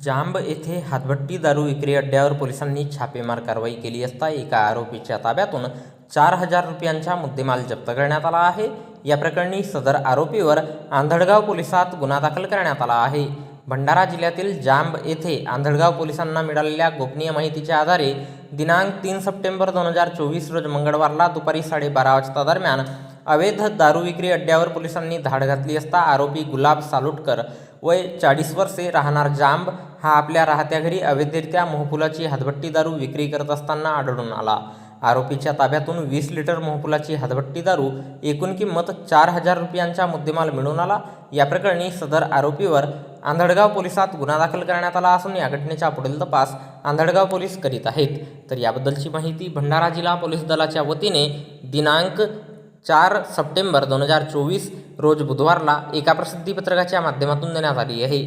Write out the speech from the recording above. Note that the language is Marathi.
जांब येथे हातभट्टी दारू विक्री अड्ड्यावर पोलिसांनी छापेमार कारवाई केली असता एका आरोपीच्या ताब्यातून चार हजार रुपयांचा मुद्देमाल जप्त करण्यात आला आहे. या प्रकरणी सदर आरोपीवर आंधळगाव पोलिसात गुन्हा दाखल करण्यात आला आहे. भंडारा जिल्ह्यातील जांब येथे आंधळगाव पोलिसांना मिळालेल्या गोपनीय माहितीच्या आधारे दिनांक तीन सप्टेंबर दोन हजार चोवीस रोज मंगळवारला दुपारी साडेबारा वाजता दरम्यान अवैध दारू विक्री अड्ड्यावर पोलिसांनी धाड घातली असता आरोपी गुलाब सालुटकर वय चाळीस वर्षे राहणार जांब हा आपल्या राहत्या घरी अवैधरित्या मोहफुलाची हातभट्टी दारू विक्री करत असताना आढळून आला. आरोपीच्या ताब्यातून वीस लिटर मोहफुलाची हातभट्टी दारू एकूण किंमत चार हजार रुपयांचा मुद्देमाल मिळून आला. या प्रकरणी सदर आरोपीवर आंधळगाव पोलिसात गुन्हा दाखल करण्यात आला असून या घटनेचा पुढील तपास आंधळगाव पोलीस करीत आहेत. तर याबद्दलची माहिती भंडारा जिल्हा पोलीस दलाच्या वतीने दिनांक चार सप्टेंबर दोन हजार चोवीस रोज बुधवारला एका प्रसिद्धीपत्रकाच्या माध्यमातून देण्यात आली आहे.